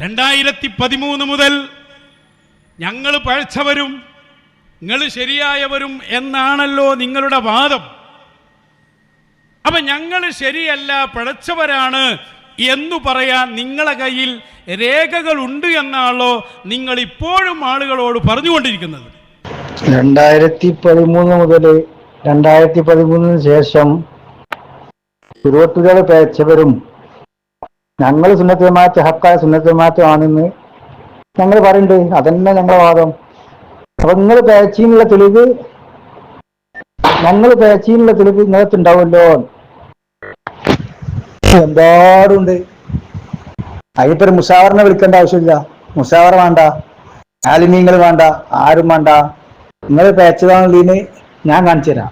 രണ്ടായിരത്തി പതിമൂന്ന് മുതൽ ഞങ്ങൾ പഴച്ചവരും നിങ്ങൾ ശരിയായവരും എന്നാണല്ലോ നിങ്ങളുടെ വാദം. അപ്പൊ ഞങ്ങൾ ശരിയല്ല പഴച്ചവരാണ് എന്നു പറയാൻ നിങ്ങളെ കയ്യിൽ രേഖകൾ ഉണ്ട് എന്നാണല്ലോ നിങ്ങൾ ഇപ്പോഴും ആളുകളോട് പറഞ്ഞുകൊണ്ടിരിക്കുന്നത്. രണ്ടായിരത്തി പതിമൂന്ന് മുതൽ രണ്ടായിരത്തി പതിമൂന്നിന് ശേഷം ഇരുപത്തുകൾ പേച്ചവരും ഞങ്ങൾ സുന്നത്തമാറ്റ് ഹക്കായ സുന്നത്ത് ആണെന്ന് ഞങ്ങൾ പറയുന്നുണ്ട് അതന്നെ ഞങ്ങളുടെ വാദം. അപ്പൊ നിങ്ങൾ പേച്ചിന്നുള്ള തെളിവ് ഞങ്ങൾ പേച്ചിന്നുള്ള തെളിവ് നിങ്ങൾക്ക് ഉണ്ടാവുമല്ലോ എന്താടുണ്ട്? അതിപ്പോ ഒരു മുഷാവറിനെ വിളിക്കേണ്ട ആവശ്യമില്ല. മുഷാവർ വേണ്ട. ആലിമീങ്ങൾ വേണ്ട. ആരും വേണ്ട. നിങ്ങൾ പേച്ചതാണെന്നതിന് ഞാൻ കാണിച്ചു തരാം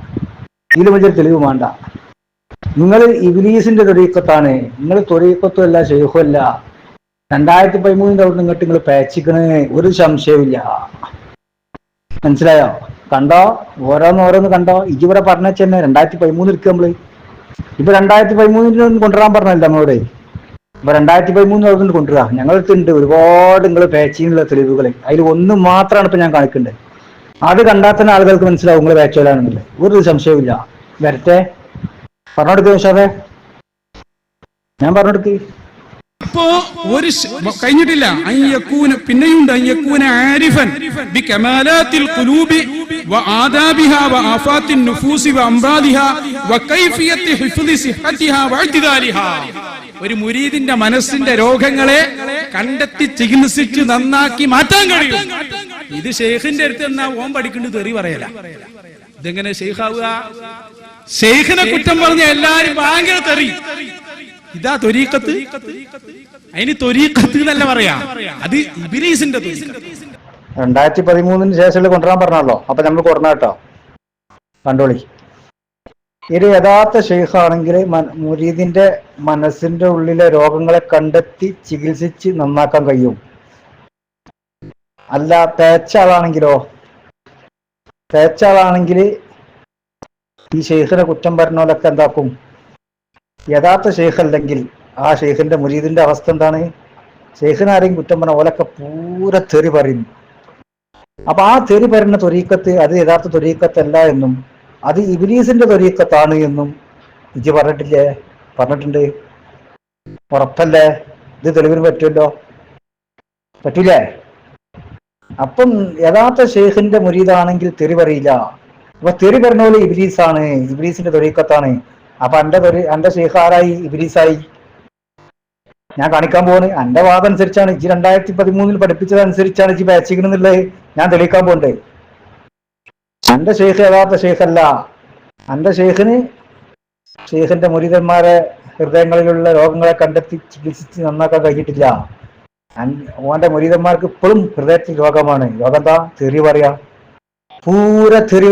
ഇതിൽ വലിയ തെളിവ് വേണ്ട. നിങ്ങൾ ഇബിലീസിന്റെ തൊരീക്കത്താണ് നിങ്ങൾ തൊഴിക്കത്തും അല്ല ഷെയ്ഖുമല്ല രണ്ടായിരത്തി പതിമൂന്നിന്റെ അവിടെ ഇങ്ങോട്ട് നിങ്ങൾ പേച്ചിക്കണേ. ഒരു സംശയമില്ല മനസ്സിലായോ? കണ്ടോ? ഓരോന്ന് ഓരോന്ന് കണ്ടോ? ഇജിവിടെ പറഞ്ഞ തന്നെ രണ്ടായിരത്തി പതിമൂന്ന് എടുക്കുക നമ്മൾ. ഇപ്പൊ രണ്ടായിരത്തി പതിമൂന്നിന്റെ ഒന്നും കൊണ്ടുവരാൻ പറഞ്ഞല്ല നമ്മളോട്? ഇപ്പൊ രണ്ടായിരത്തി പതിമൂന്ന് അവിടെ കൊണ്ടുവരാ. ഞങ്ങളടുത്തുണ്ട് ഒരുപാട് നിങ്ങൾ പേച്ചിനുള്ള തെളിവുകൾ അതിൽ ഒന്ന് മാത്രമാണ് ഇപ്പൊ ഞാൻ കാണിക്കേണ്ടത് അത് കണ്ടാൽ ആളുകൾക്ക് മനസ്സിലാവും നിങ്ങൾ പേച്ചോലാണെന്നില്ല ഒരു സംശയവുമില്ല. വരട്ടെ. ഞാൻ ഒരു കഴിഞ്ഞിട്ടില്ല. പിന്നെയുണ്ട്. ആരിഫൻ. ബി കമാലാത്തിൽ ഖുലൂബി ഒരു മുരീദിന്റെ മനസ്സിന്റെ രോഗങ്ങളെ കണ്ടെത്തി ചികിത്സിച്ച് നന്നാക്കി മാറ്റാൻ കഴിയും. ഇത് ഷെയ്ഖിന്റെ അടുത്ത് എന്നാ ഓം പഠിക്കേണ്ടത് തെറി പറയല. ഇതെങ്ങനെ ഷെയ്ഖാവുക ഷെയ്ഖിനെ കുറ്റം പറഞ്ഞ എല്ലാരും ഭയങ്കര തെറി. ഇതാ തൊരീക്കത്ത് അതിന് തൊരീക്കത്ത് എന്നല്ല പറയാ. അത് ഇബിലീസിന്റെ രണ്ടായിരത്തി പതിമൂന്നിന് ശേഷം കൊണ്ടുവരാൻ പറഞ്ഞല്ലോ അപ്പൊ നമ്മൾ കൊണ്ടുവന്ന കേട്ടോ. കണ്ടോളി. ഇത് യഥാർത്ഥ ഷെയ്ഖാണെങ്കിൽ മുരീദിന്റെ മനസ്സിന്റെ ഉള്ളിലെ രോഗങ്ങളെ കണ്ടെത്തി ചികിത്സിച്ച് നന്നാക്കാൻ കഴിയും. അല്ല തേച്ച ആളാണെങ്കിലോ? തേച്ച ആളാണെങ്കിൽ ഈ ഷെയ്ഖിനെ കുറ്റം പറഞ്ഞോലൊക്കെ എന്താക്കും? യഥാർത്ഥ ഷെയ്ഖ് അല്ലെങ്കിൽ ആ ഷെയ്ഖിന്റെ മുരീദിന്റെ അവസ്ഥ എന്താണ്? ഷെയ്ഖിനാരെയും കുറ്റം പറഞ്ഞ ഓലൊക്കെ പൂര തെറി പറയുന്നു അപ്പൊ ആ തെറി പറയുന്ന തൊരീക്കത്ത് അത് യഥാർത്ഥ തൊരീക്കത്തല്ല എന്നും അത് ഇബിലീസിന്റെ തൊരീക്കത്താണ് എന്നും ഇജ് പറഞ്ഞിട്ടില്ലേ? പറഞ്ഞിട്ടുണ്ട്. ഉറപ്പല്ലേ? ഇത് തെളിവിന് പറ്റുമല്ലോ? പറ്റൂലേ? അപ്പം യഥാർത്ഥ ഷെയ്ഖിന്റെ മുരീദാണെങ്കിൽ തെറി പറയില്ല. അപ്പൊ തെറി പറഞ്ഞ പോലെ ഇബിലീസാണ്. ഇബിലീസിന്റെ തൊരീക്കത്താണ് അപ്പൊ എന്റെ തൊരി എന്റെ ഷെയ്ഖ് ആരായി? ഇബിലീസായി. ഞാൻ കാണിക്കാൻ പോവാണ്. എന്റെ വാദം അനുസരിച്ചാണ് ഇജ് രണ്ടായിരത്തി പതിമൂന്നിൽ പഠിപ്പിച്ചത് അനുസരിച്ചാണ് ഇജ് ബാച്ചിക്കണെന്നുള്ളത് ഞാൻ തെളിയിക്കാൻ പോകണ്ടേ എന്റെ ഷെയ്ഖ് യഥാർത്ഥ ഷെയ്ഖല്ല എന്റെ ഷെയ്ഖിന് ഷെയ്ഖിന്റെ മുരിതന്മാരെ ഹൃദയങ്ങളിലുള്ള രോഗങ്ങളെ കണ്ടെത്തി ചികിത്സിച്ച് നന്നാക്കാൻ കഴിഞ്ഞിട്ടില്ല. ഓന്റെ മുരീതന്മാർക്ക് ഇപ്പോഴും ഹൃദയത്തിൽ രോഗമാണ്. രോഗം എന്താ? തെറി പറയാ. പൂര തെറി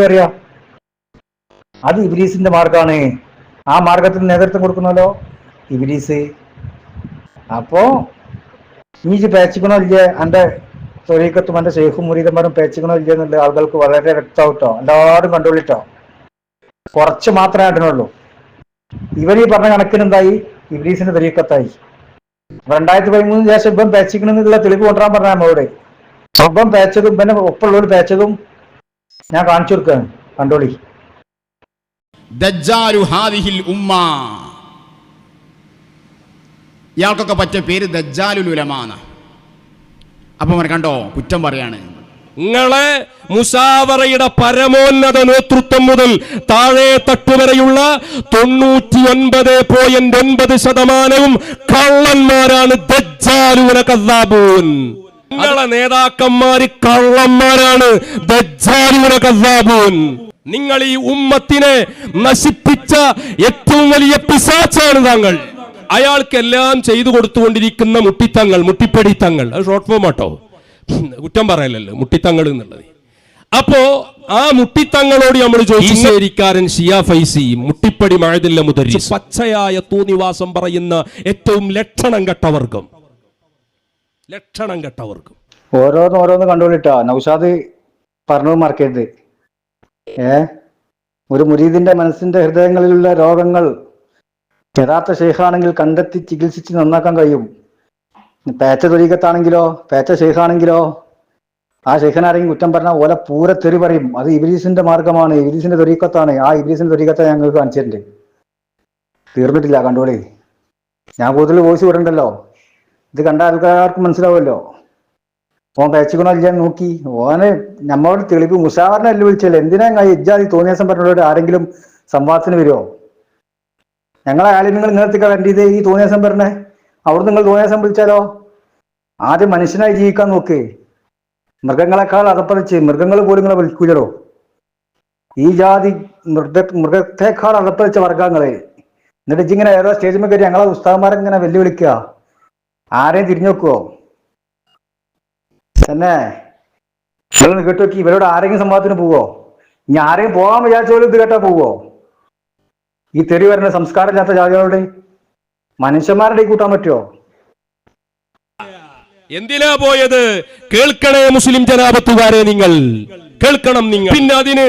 അത് ഇബിലീസിന്റെ മാർഗമാണ് ആ മാർഗത്തിന് നേതൃത്വം കൊടുക്കണമല്ലോ ഇബിലീസ്. അപ്പോ നീ പേച്ചിക്കണോ ഇല്ലേ? എന്റെ തൊഴിൽക്കത്തും എന്റെ ഷെയ്ഖും മുരീതന്മാരും പേച്ചിക്കണോ ഇല്ലേ എന്നുള്ള ആളുകൾക്ക് വളരെ വ്യക്തമാവട്ടോ എല്ലാവരും കണ്ടോളിട്ടോ കുറച്ച് മാത്രമേ അതിനുള്ളൂ ഇവർ ഈ പറഞ്ഞ കണക്കിന് എന്തായി? ഇബ്രീസിന്റെ തൊഴിൽക്കത്തായി. രണ്ടായിരത്തി പതിമൂന്നിന് ശേഷം ഇപ്പം പേച്ചിക്കണെന്നുള്ള തെളിവ് കൊണ്ടുവരാൻ പറഞ്ഞ നമ്മളോട്. ഇപ്പം പേച്ചതും പിന്നെ ഒപ്പമുള്ളവർ പേച്ചതും ഞാൻ കാണിച്ചു കൊടുക്കുകയാണ് കണ്ടോളി. ദജ്ജാലു ഹാദിഹിൽ ഉമ്മ. ഇയാൾക്കൊക്കെ പറ്റിയ പേര് ദജ്ജാലുൽ ഉലമാന്ന്. അപ്പൊ അവൻ കണ്ടോ കുറ്റം പറയാണ്. നിങ്ങളെ മുസാവറയുടെ പരമോന്നത നേതൃത്വം മുതൽ താഴെ തട്ടുവരെയുള്ള തൊണ്ണൂറ്റി ഒൻപത് പോയിന്റ് ഒൻപത് ശതമാനവും കള്ളന്മാരാണ് ദജ്ജാലുന കല്ലാബൂൻ നിങ്ങളെ നേതാക്കന്മാര് കള്ളന്മാരാണ്. നിങ്ങൾ ഈ ഉമ്മത്തിനെ നശിപ്പിച്ച ഏറ്റവും വലിയ പിശാച്ചാണ് താങ്കൾ. അയാൾക്കെല്ലാം ചെയ്തു കൊടുത്തുകൊണ്ടിരിക്കുന്ന മുട്ടിത്തങ്ങൾ മുട്ടിപ്പടിത്തങ്ങൾ. അത് ഷോർട്ട് ഫോം ആട്ടോ. കുറ്റം പറയലല്ലോ മുട്ടിത്തങ്ങൾ എന്നുള്ളത്. അപ്പോ ആ മുട്ടിത്തങ്ങളോട് നമ്മൾ ചോദിച്ചേരിക്കാരൻ ഷിയ ഫൈസി മുട്ടിപ്പടി മഴതില്ല മുതൽ പച്ചയായ തൂനിവാസം പറയുന്ന ഏറ്റവും ലക്ഷണം കെട്ടവർഗം. ലക്ഷണം കെട്ടവർക്കും. ഓരോന്ന് ഓരോന്ന് കണ്ടോളിട്ടോ നൗഷാദ് പറഞ്ഞത് മറക്കരുത്. ഏ? ഒരു മുരീദിന്റെ മനസ്സിന്റെ ഹൃദയങ്ങളിലുള്ള രോഗങ്ങൾ യഥാർത്ഥ ഷെയ്ഖാണെങ്കിൽ കണ്ടെത്തി ചികിത്സിച്ച് നന്നാക്കാൻ കഴിയും. പേച്ച തൊലീകത്താണെങ്കിലോ പേച്ച ഷെയ്ഖാണെങ്കിലോ ആ ഷെയ്ഖനാരെങ്കിലും കുറ്റം പറഞ്ഞാൽ ഓല പൂര തെറി പറയും. അത് ഇബിലീസിന്റെ മാർഗമാണ് ഇബിലീസിന്റെ തൊരീക്കത്താണ് ആ ഇബിലീസിന്റെ തൊരീക്കത്തെ ഞങ്ങൾക്ക് കാണിച്ചിട്ടുണ്ട്. തീർന്നിട്ടില്ല കണ്ടോളി. ഞാൻ കൂടുതൽ വോയിസ് വിടണ്ടല്ലോ. ഇത് കണ്ട ആൾക്കാർക്ക് മനസ്സിലാവുമല്ലോ. ഓൻ കഴിച്ചിക്കണോ ഇല്ല നോക്കി. ഓന് നമ്മളോട് തെളിവ് മുഷാവറിനെ അല്ല വിളിച്ചല്ലേ. എന്തിനാ ഇജ്ജാതി തോന്നിയ ദിവസം പറഞ്ഞോട് ആരെങ്കിലും സംവാദത്തിന് വരുമോ ഞങ്ങളെ ആലിമ്യങ്ങൾ നിങ്ങളെത്തിക്കാൻ വേണ്ടിയത് ഈ തോന്നിയ പറഞ്ഞേ? അവിടെ നിങ്ങൾ തോന്നിയ വിളിച്ചാലോ? ആദ്യം മനുഷ്യനായി ജീവിക്കാൻ നോക്ക്. മൃഗങ്ങളെക്കാൾ അതപ്പതിച്ച് മൃഗങ്ങൾ പോലും നിങ്ങളെ വിളിക്കൂലോ ഈ ജാതി മൃഗ മൃഗത്തെക്കാൾ അതപ്പതിച്ച വർഗങ്ങളെ എന്നിട്ട് ഇങ്ങനെ ഏതോ സ്റ്റേജിൽ കയറി ഞങ്ങളെ ഉസ്താവന്മാരെ ഇങ്ങനെ വെല്ലുവിളിക്കുക. ആരെയും തിരിഞ്ഞു നോക്കുവോ തന്നെ. നിങ്ങൾ കേട്ടു നോക്കി. ഇവരോട് ആരെങ്കിലും സംഭവത്തിന് പോവോ? ഇനി ആരെയും പോകാൻ വിചാരിച്ചോലും ഇത് കേട്ടാ പോവോ? ഈ തെറി വരുന്ന സംസ്കാരമില്ലാത്ത ജാതികളോട് മനുഷ്യന്മാരുടെ കൂട്ടാൻ പറ്റുമോ എന്തിനാ പോയത്? കേൾക്കണേ മുസ്ലിം ജനാപത്തുകാരെ നിങ്ങൾ. കേൾക്കണം നിങ്ങൾ. പിന്നെ അതിന്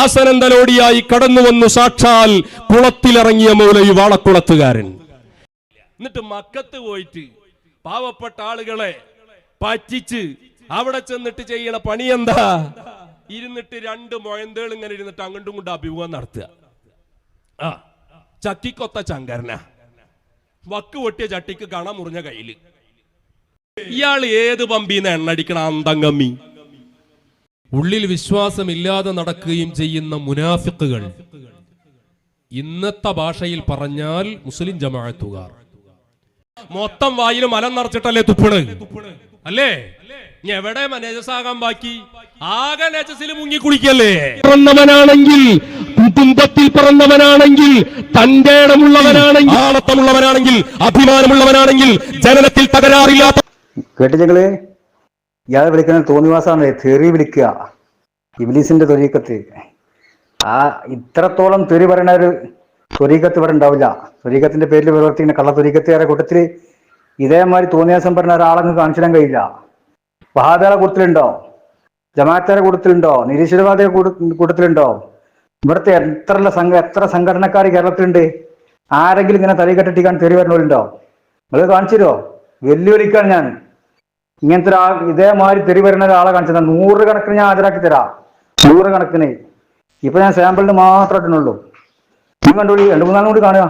ആസനന്തലോടിയായി കടന്നു വന്നു സാക്ഷാൽ കുളത്തിലിറങ്ങിയ മൗലവി വാളക്കുളത്തുകാരൻ. എന്നിട്ട് മക്കത്ത് പോയിട്ട് പാവപ്പെട്ട ആളുകളെ പറ്റിച്ച് അവിടെ ചെന്നിട്ട് ചെയ്യണ പണി എന്താ? ഇരുന്നിട്ട് രണ്ട് മൊയന്തേൾ ഇങ്ങനെ ഇരുന്നിട്ട് അങ്ങോട്ടും കൊണ്ട് അഭിമുഖം നടത്തുക. ആ ചക്കിക്കൊത്ത ചങ്കരന വക്ക് പൊട്ടിയ ചട്ടിക്ക് കണ മുറിഞ്ഞ കയ്യിൽ. ഇയാൾ ഏത് പമ്പീന്ന് എണ്ണടിക്കണ അന്തങ്കമ്മി ഉള്ളിൽ വിശ്വാസമില്ലാതെ നടക്കുകയും ചെയ്യുന്ന മുനാഫിക്കുകൾ ഇന്നത്തെ ഭാഷയിൽ പറഞ്ഞാൽ മുസ്ലിം ജമാഅത്തുകാർ. മൊത്തം വായിൽ മലം നിറച്ചിട്ടല്ലേ തുപ്പണ്? അല്ലേ? ഇനി എവിടെ മനേജസാകാൻ ബാക്കി? ആകെ നജസിൽ മുങ്ങി കുടിക്കല്ലേ പിറന്നവനാണെങ്കിൽ കുടുംബത്തിൽ പിറന്നവനാണെങ്കിൽ തന്റെ ഇടമുള്ളവനാണെങ്കിൽ ആളത്തമുള്ളവനാണെങ്കിൽ അഭിമാനമുള്ളവനാണെങ്കിൽ ജനനത്തിൽ തകരാറില്ലാത്ത കേട്ട് ഞങ്ങൾ ഇയാളെ വിളിക്കുന്നത് തോന്നിവാസാണ് തെറി വിളിക്കുക. ഇബിലീസിന്റെ തൊലീക്കത്ത് ആ ഇത്രത്തോളം തെറി പറയുന്ന ഒരു തൊരീക്കത്ത് ഇവിടെ ഉണ്ടാവില്ല. തുരീകത്തിന്റെ പേരിൽ പ്രവർത്തിക്കുന്ന കള്ള തൊരീക്കത്തുകാരെ കൂട്ടത്തിൽ ഇതേമാതിരി തോന്നിയാസം പറഞ്ഞ ഒരാളങ്ങ് കാണിച്ചിടാൻ കഴിയില്ല. വഹാബികളെ കൂട്ടത്തിലുണ്ടോ? ജമാഅത്തുകാരെ കൂട്ടത്തിലുണ്ടോ? നിരീശ്വരവാദികളെ കൂട്ടത്തിലുണ്ടോ? ഇവിടുത്തെ എത്ര സംഘ എത്ര സംഘടനക്കാർ കേരളത്തിലുണ്ട്? ആരെങ്കിലും ഇങ്ങനെ തലയിൽ കെട്ടിട്ടിക്കാൻ തെറി വരുന്നവരുണ്ടോ നിങ്ങൾ കാണിച്ചു തരുമോ വെല്ലുവിളിക്കാണ് ഞാൻ. ഇങ്ങനത്തെ ഒരാൾ ഇതേമാതിരി തെറി വരുന്ന ഒരാളെ കാണിച്ചു തരാം. നൂറ് കണക്കിന് ഞാൻ ഹാജരാക്കി തരാം. നൂറ് കണക്കിന് ഇപ്പൊ ഞാൻ സാമ്പിളിന് മാത്രം ഇട്ടുന്നുള്ളൂ നിങ്ങൾ കണ്ടോളി രണ്ടു മൂന്നാളും കൂടി കാണുക.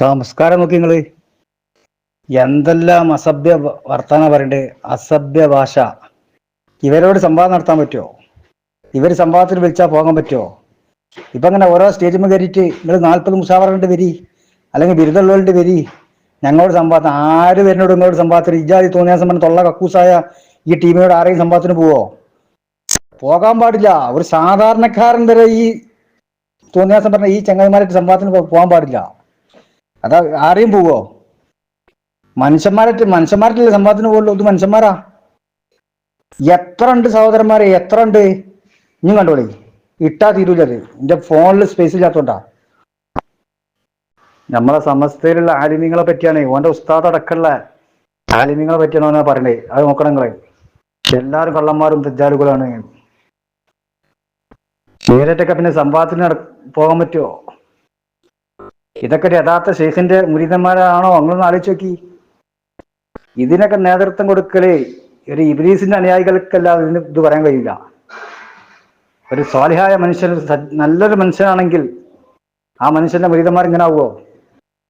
സംസ്കാരം നോക്കി നിങ്ങൾ. എന്തെല്ലാം അസഭ്യ വർത്താന പറയണ്ടേ? അസഭ്യ ഭാഷ. ഇവരോട് സംവാദം നടത്താൻ പറ്റുമോ ഇവർ സംവാദത്തിൽ വിളിച്ചാൽ പോകാൻ പറ്റുമോ ഇപ്പൊ അങ്ങനെ ഓരോ സ്റ്റേജിൽ കയറിയിട്ട് നിങ്ങൾ നാൽപ്പത് മുഷാവറുണ്ട് വരി അല്ലെങ്കിൽ ബിരുദമുള്ളവരുടെ വരി ഞങ്ങളോട് സംവാദം ആര് വരുന്നോട് നിങ്ങളോട് സംവാദത്തിന് ഇജാതി തോന്നിയ സംബന്ധം തൊള്ള കക്കൂസായ ഈ ടീമിനോട് ആരെയും സംവാദത്തിന് പോവോ? പോകാൻ പാടില്ല. ഒരു സാധാരണക്കാരൻ വരെ ഈ തോന്നിയാസം പറഞ്ഞ ഈ ചങ്ങായിമാരായിട്ട് സംവാദത്തിന് പോകാൻ പാടില്ല. അതാ ആരെയും പോവോ? മനുഷ്യന്മാരായിട്ട് മനുഷ്യന്മാരായിട്ടില്ല സംവാദത്തിന് പോകുള്ളൂ ഇത് മനുഷ്യന്മാരാ. എത്ര ഉണ്ട് സഹോദരന്മാരെ? എത്ര ഉണ്ട് ഇനിയും കണ്ടോളി. ഇട്ടാ തീരൂലത് എന്റെ ഫോണിൽ സ്പേസ് ഇല്ലാത്തോണ്ടാ. നമ്മളെ സമസ്തയിലുള്ള ആലിമ്യങ്ങളെ പറ്റിയാണ്. ഓന്റെ ഉസ്താദ് അടക്കമുള്ള ആലിമ്യങ്ങളെ പറ്റിയാണ് ഓനാ പറയണേ. അത് നോക്കണം നിങ്ങളെ. എല്ലാരും കള്ളന്മാരും തെജാലുകളാണ്. നേരിട്ടൊക്കെ പിന്നെ സംവാദത്തിന് പോകാൻ പറ്റുമോ ഇതൊക്കെ യഥാർത്ഥ ഷെയ്ഖിന്റെ മുരീതന്മാരാണോ? അങ്ങനൊന്ന് ആലോചിച്ച് നോക്കി. ഇതിനൊക്കെ നേതൃത്വം കൊടുക്കലേ ഒരു ഇബ്രീസിന്റെ അനുയായികൾക്കല്ലാതെ ഇതിന് ഇത് പറയാൻ കഴിയില്ല. ഒരു സ്വാലിഹായ മനുഷ്യൻ നല്ലൊരു മനുഷ്യനാണെങ്കിൽ ആ മനുഷ്യന്റെ മുരീതന്മാർ ഇങ്ങനെ ആവുമോ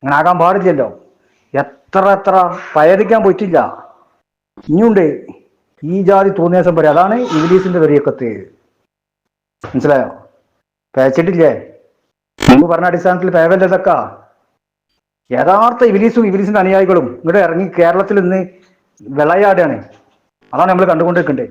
അങ്ങനെ ആകാൻ പാടില്ലല്ലോ. എത്ര എത്ര പയതിക്കാൻ പറ്റില്ല ഇനിയുണ്ട്. ഈ ജാതി തോന്നിയ സംഭവം അതാണ് ഇംഗ്ലീഷിന്റെ വരിയക്കത്ത് മനസ്സിലായോ? പേച്ചിട്ടില്ലേ മുമ്പ് പറഞ്ഞ അടിസ്ഥാനത്തിൽ പേവല്ല ഇതൊക്കെ. യഥാർത്ഥ ഇബിലീസും ഇബിലീസിന്റെ അനുയായികളും ഇങ്ങോട്ട് ഇറങ്ങി കേരളത്തിൽ നിന്ന് വിളയാടാണ്. അതാണ് നമ്മൾ കണ്ടുകൊണ്ടിരിക്കണ്ടേ.